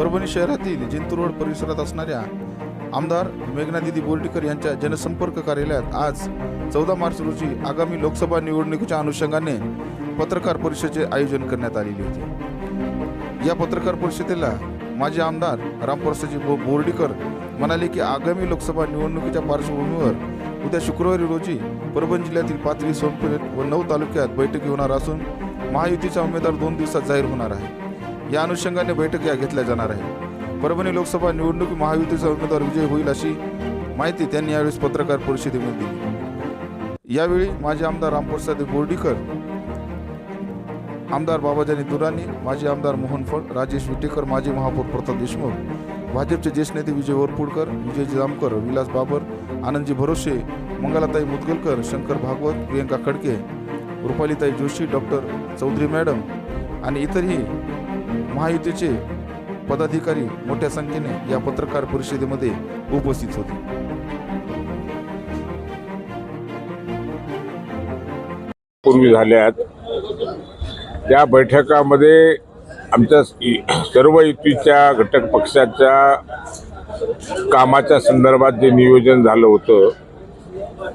परभणी शहरातील जिंतूर रोड परिसरात असणाऱ्या आमदार मेघनादिदी बोर्डीकर यांच्या जनसंपर्क कार्यालयात आज चौदा मार्च रोजी आगामी लोकसभा निवडणुकीच्या अनुषंगाने पत्रकार परिषदेचे आयोजन करण्यात आलेले होते. या पत्रकार परिषदेला माजी आमदार रामप्रसादजी बो बोर्डीकर म्हणाले की आगामी लोकसभा निवडणुकीच्या पार्श्वभूमीवर उद्या शुक्रवारी रोजी परभणी जिल्ह्यातील पाथरी सोनपेठ व नऊ तालुक्यात बैठकी होणार असून महायुतीचा उमेदवार दोन दिवसात जाहीर होणार आहे. या अनुषंगाने बैठक या घेतल्या जाणार आहे. परभणी लोकसभा निवडणूक महायुतीचा उमेदवार विजय होईल अशी माहिती त्यांनी यावेळी पत्रकार परिषदेमध्ये दिली. यावेळी माजी आमदार रामप्रसाद बोर्डीकर आमदार बाबाजानी दुरानी माजी आमदार मोहन फड राजेश विटेकर माजी महापौर प्रताप देशमुख भाजपचे ज्येष्ठ नेते विजय वरपुडकर विजय जामकर विलास बाबर आनंदजी भरोसे मंगलाताई मुदगलकर शंकर भागवत प्रियंका खडके रुपालीताई जोशी डॉक्टर चौधरी मॅडम आणि इतरही महायुतीचे पदाधिकारी मोठ्या संख्येने या पत्रकार परिषदेमध्ये उपस्थित होते. पूर्वी झाल्यात. त्या बैठकामध्ये आमच्या सर्व युतीच्या घटक पक्षाच्या कामाच्या संदर्भात जे नियोजन झालं होतं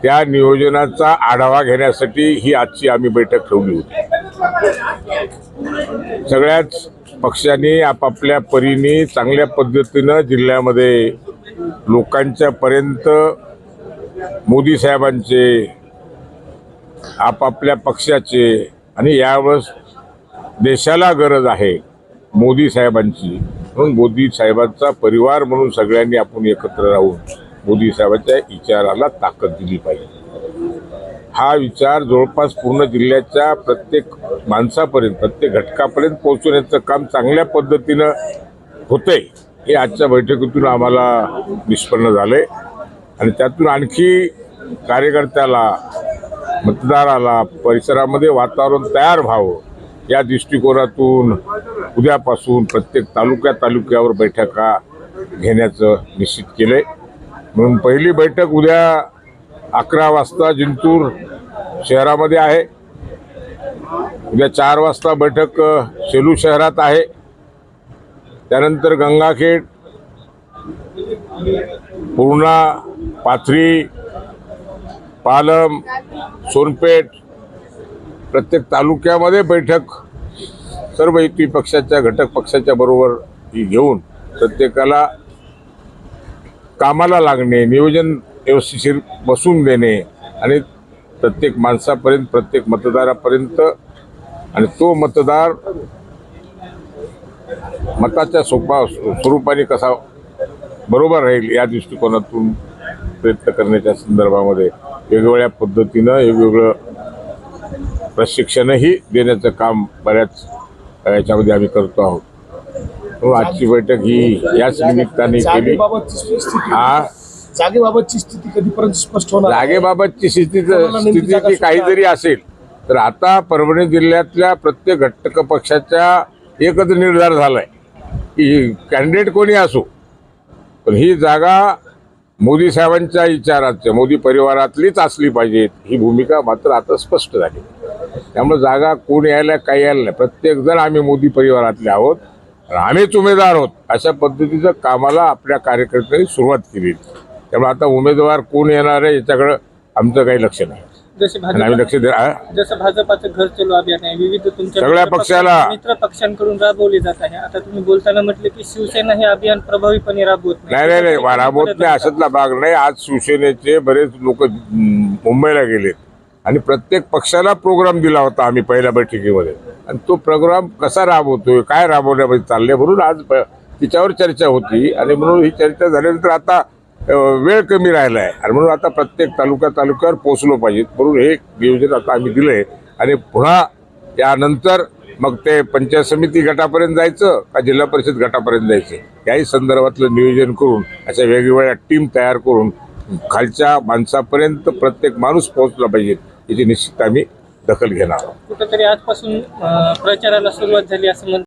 त्या नियोजनाचा आढावा घेण्यासाठी ही आजची आम्ही बैठक ठेवली होती. सगळ्याच पक्षांनी आपापल्या परीने चांगल्या पद्धतीनं जिल्ह्यामध्ये लोकांच्या पर्यंत मोदी साहेबांचे आपापल्या पक्षाचे आणि यावेळेस देशाला गरज आहे मोदी साहेबांची. म्हणून मोदी साहेबांचा परिवार म्हणून सगळ्यांनी आपण एकत्र राहून मोदी साहेबांच्या विचाराला ताकद दिली पाहिजे. हा विचार जवळपास पूर्ण जिल्ह्याच्या प्रत्येक माणसापर्यंत प्रत्येक घटकापर्यंत पोहोचवण्याचं काम चांगल्या पद्धतीनं होतंय हे आजच्या बैठकीतून आम्हाला निष्पन्न झालंय. आणि त्यातून आणखी कार्यकर्त्याला मतदाराला परिसरामध्ये वातावरण तयार व्हावं या दृष्टिकोनातून उद्यापासून प्रत्येक तालुक्या तालुक्यावर बैठका घेण्याचं निश्चित केलं आहे म्हणून पहिली बैठक उद्या अकरा वाजता जिंतूर शहरामध्ये आहे. उद्या चार वाजता बैठक सेलू शहरात आहे. त्यानंतर गंगाखेड पूर्णा पाथरी पालम सोनपेठ प्रत्येक तालुक्यामध्ये बैठक सर्व युती पक्षाच्या घटक पक्षाच्या बरोबर ही घेऊन प्रत्येकाला कामाला लागणे नियोजन व्यवस्थिशीर बसून देणे आणि प्रत्येक माणसापर्यंत प्रत्येक मतदारापर्यंत आणि तो मतदार मताच्या सोपा स्वरूपाने कसा बरोबर राहील या दृष्टिकोनातून प्रयत्न करण्याच्या संदर्भामध्ये वेगवेगळ्या पद्धतीनं वेगवेगळं प्रशिक्षणही देण्याचं काम बऱ्याच याच्यामध्ये आम्ही करतो आहोत. आजची बैठक ही याच निमित्ताने केली. हा. जागेबाबतची स्थिती कधीपर्यंत स्पष्ट होणार? जागेबाबतची स्थिती स्थिती काही? जरी असेल. तर आता परभणी जिल्ह्यातल्या प्रत्येक घटक पक्षाच्या एकच निर्धार झालाय की कॅन्डिडेट कोणी असो. पण ही जागा मोदी साहेबांच्या विचाराच्या मोदी परिवारातलीच असली पाहिजे. ही भूमिका मात्र आता स्पष्ट झाली. त्यामुळे जागा कोण यायला काही यायला नाही. प्रत्येक जण आम्ही मोदी परिवारातले आहोत. आम्हीच उमेदवार आहोत. अशा पद्धतीचं कामाला आपल्या कार्यकर्त्यांनी सुरुवात केली. त्यामुळे आता उमेदवार कोण येणार आहे याच्याकडं आमचं काही लक्ष नाही. आम्ही लक्ष दे? जसं भाजपाचं घर चलो अभियान आहे विविध तुमच्या सगळ्या पक्षाला- पक्षां- मित्र पक्षांकडून राबवले जात आहे. आता तुम्ही बोलताना म्हटले की शिवसेना हे अभियान प्रभावीपणे राबवत नाही. नाही नाही राबवत नाही. अशातला भाग नाही. आज शिवसेनेचे बरेच लोक मुंबईला गेलेत. आणि प्रत्येक पक्षाला प्रोग्राम दिला होता आम्ही पहिल्या बैठकीमध्ये. आणि तो प्रोग्राम कसा राबवतोय काय राबवण्यामध्ये चालले म्हणून आज प- तिच्यावर चर्चा होती. आणि म्हणून ही चर्चा झाल्यानंतर आता वेळ कमी राहिला आहे आणि म्हणून आता प्रत्येक तालुका तालुक्यावर पोचलो पाहिजे म्हणून हे नियोजन आता आम्ही दिलं आहे आणि पुन्हा यानंतर मग ते पंचायत समिती गटापर्यंत जायचं का जिल्हा परिषद गटापर्यंत जायचं? याही संदर्भातलं नियोजन करून अशा वेगवेगळ्या टीम तयार करून खालच्या माणसापर्यंत प्रत्येक माणूस पोहोचला पाहिजे याची निश्चित आम्ही दखल घेणार आहोत. कुठंतरी आजपासून प्रचाराला सुरुवात झाली असं म्हणतात